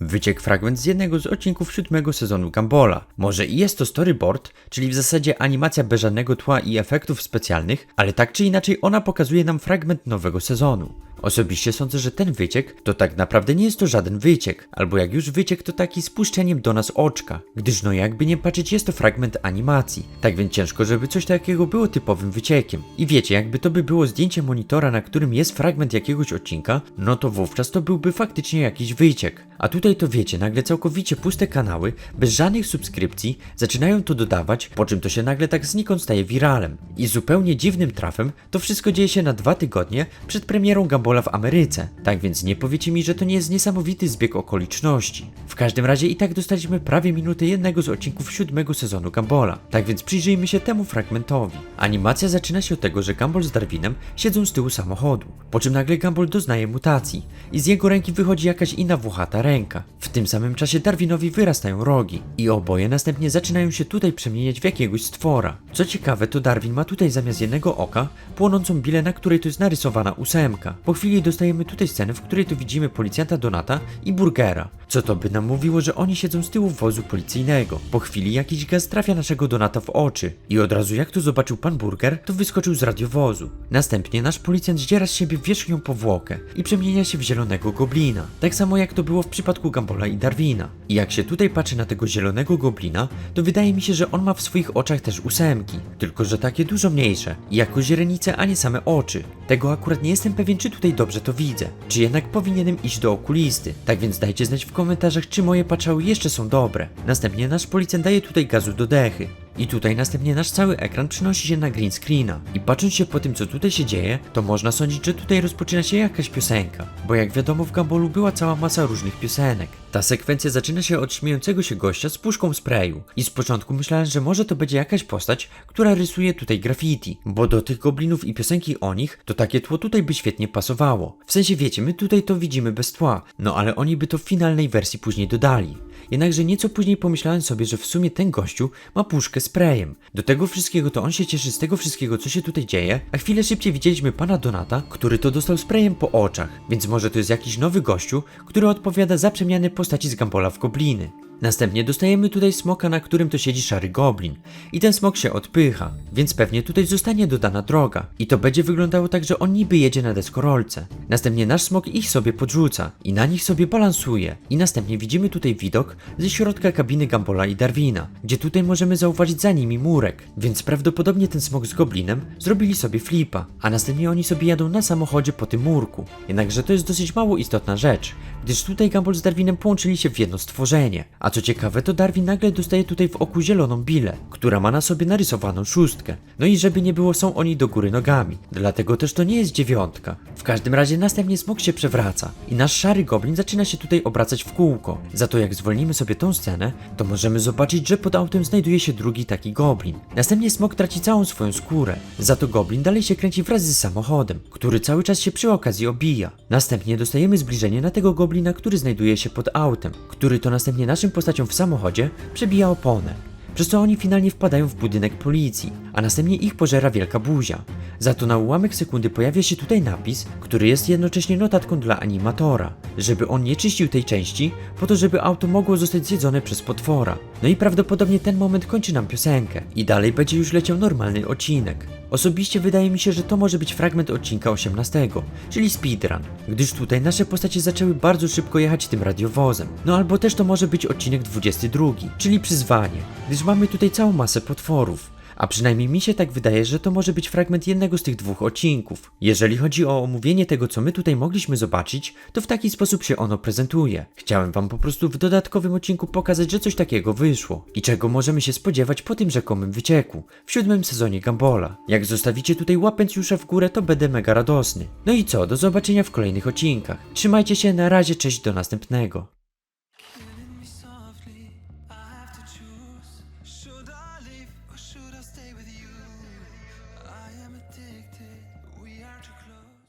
Wyciek fragment z jednego z odcinków siódmego sezonu Gambola. Może i jest to storyboard, czyli w zasadzie animacja bez żadnego tła i efektów specjalnych, ale tak czy inaczej ona pokazuje nam fragment nowego sezonu. Osobiście sądzę, że ten wyciek to tak naprawdę nie jest to żaden wyciek, albo jak już wyciek to taki spuszczeniem do nas oczka, gdyż no jakby nie patrzeć jest to fragment animacji, tak więc ciężko, żeby coś takiego było typowym wyciekiem. I wiecie, jakby to by było zdjęcie monitora, na którym jest fragment jakiegoś odcinka, no to wówczas to byłby faktycznie jakiś wyciek. A tutaj to wiecie, nagle całkowicie puste kanały, bez żadnych subskrypcji, zaczynają to dodawać, po czym to się nagle tak znikąd staje wiralem. I zupełnie dziwnym trafem to wszystko dzieje się na dwa tygodnie przed premierą Gambola w Ameryce. Tak więc nie powiecie mi, że to nie jest niesamowity zbieg okoliczności. W każdym razie i tak dostaliśmy prawie minutę jednego z odcinków siódmego sezonu Gambola. Tak więc przyjrzyjmy się temu fragmentowi. Animacja zaczyna się od tego, że Gumball z Darwinem siedzą z tyłu samochodu, po czym nagle Gumball doznaje mutacji i z jego ręki wychodzi jakaś inna włochata ręka. W tym samym czasie Darwinowi wyrastają rogi i oboje następnie zaczynają się tutaj przemieniać w jakiegoś stwora. Co ciekawe, to Darwin ma tutaj zamiast jednego oka płonącą bilę, na której to jest narysowana ósemka. Po chwili dostajemy tutaj scenę, w której to widzimy policjanta Donata i Burgera. Co to by nam mówiło, że oni siedzą z tyłu wozu policyjnego. Po chwili jakiś gaz trafia naszego Donata w oczy i od razu jak to zobaczył pan Burger, to wyskoczył z radiowozu. Następnie nasz policjant zdziera z siebie wierzchnią powłokę i przemienia się w zielonego goblina. Tak samo jak to było w przypadku Gambola i Darwina. I jak się tutaj patrzy na tego zielonego goblina, to wydaje mi się, że on ma w swoich oczach też ósemki, tylko że takie dużo mniejsze jako źrenice, a nie same oczy. Tego akurat nie jestem pewien, czy tutaj dobrze to widzę, czy jednak powinienem iść do okulisty. Tak więc dajcie znać w komentarzach, czy moje paczały jeszcze są dobre. Następnie nasz policjant daje tutaj gazu do dechy. I tutaj następnie nasz cały ekran przenosi się na green screena. I patrząc się po tym, co tutaj się dzieje, to można sądzić, że tutaj rozpoczyna się jakaś piosenka. Bo jak wiadomo, w Gambolu była cała masa różnych piosenek. Ta sekwencja zaczyna się od śmiejącego się gościa z puszką sprayu. I z początku myślałem, że może to będzie jakaś postać, która rysuje tutaj graffiti. Bo do tych goblinów i piosenki o nich, to takie tło tutaj by świetnie pasowało. W sensie wiecie, my tutaj to widzimy bez tła. No ale oni by to w finalnej wersji później dodali. Jednakże nieco później pomyślałem sobie, że w sumie ten gościu ma puszkę sprayem. Do tego wszystkiego to on się cieszy z tego wszystkiego, co się tutaj dzieje, a chwilę szybciej widzieliśmy pana Donata, który to dostał sprayem po oczach, więc może to jest jakiś nowy gościu, który odpowiada za przemianę postaci z Gambola w gobliny. Następnie dostajemy tutaj smoka, na którym to siedzi szary goblin. I ten smok się odpycha, więc pewnie tutaj zostanie dodana droga. I to będzie wyglądało tak, że on niby jedzie na deskorolce. Następnie nasz smok ich sobie podrzuca i na nich sobie balansuje. I następnie widzimy tutaj widok ze środka kabiny Gambola i Darwina, gdzie tutaj możemy zauważyć za nimi murek. Więc prawdopodobnie ten smok z goblinem zrobili sobie flipa, a następnie oni sobie jadą na samochodzie po tym murku. Jednakże to jest dosyć mało istotna rzecz, gdyż tutaj Gumball z Darwinem połączyli się w jedno stworzenie. A co ciekawe, to Darwin nagle dostaje tutaj w oku zieloną bilę, która ma na sobie narysowaną szóstkę. No i żeby nie było, są oni do góry nogami. Dlatego też to nie jest dziewiątka. W każdym razie następnie smok się przewraca i nasz szary goblin zaczyna się tutaj obracać w kółko. Za to jak zwolnimy sobie tą scenę, to możemy zobaczyć, że pod autem znajduje się drugi taki goblin. Następnie smok traci całą swoją skórę. Za to goblin dalej się kręci wraz z samochodem, który cały czas się przy okazji obija. Następnie dostajemy zbliżenie na tego goblina, który znajduje się pod autem, który to następnie naszym postaciom w samochodzie przebija oponę. Przez co oni finalnie wpadają w budynek policji, a następnie ich pożera wielka buzia. Za to na ułamek sekundy pojawia się tutaj napis, który jest jednocześnie notatką dla animatora, żeby on nie czyścił tej części, po to żeby auto mogło zostać zjedzone przez potwora. No i prawdopodobnie ten moment kończy nam piosenkę i dalej będzie już leciał normalny odcinek. Osobiście wydaje mi się, że to może być fragment odcinka 18, czyli speedrun, gdyż tutaj nasze postacie zaczęły bardzo szybko jechać tym radiowozem. No albo też to może być odcinek 22, czyli przyzwanie, gdyż mamy tutaj całą masę potworów a przynajmniej mi się tak wydaje, że to może być fragment jednego z tych dwóch odcinków. Jeżeli chodzi o omówienie tego, co my tutaj mogliśmy zobaczyć, to w taki sposób się ono prezentuje. Chciałem wam po prostu w dodatkowym odcinku pokazać, że coś takiego wyszło i czego możemy się spodziewać po tym rzekomym wycieku w siódmym sezonie Gambola. Jak zostawicie tutaj łapencjusza w górę, to będę mega radosny. No i co, do zobaczenia w kolejnych odcinkach. Trzymajcie się, na razie, cześć, do następnego. Or should I stay with you? I am addicted, we are too close.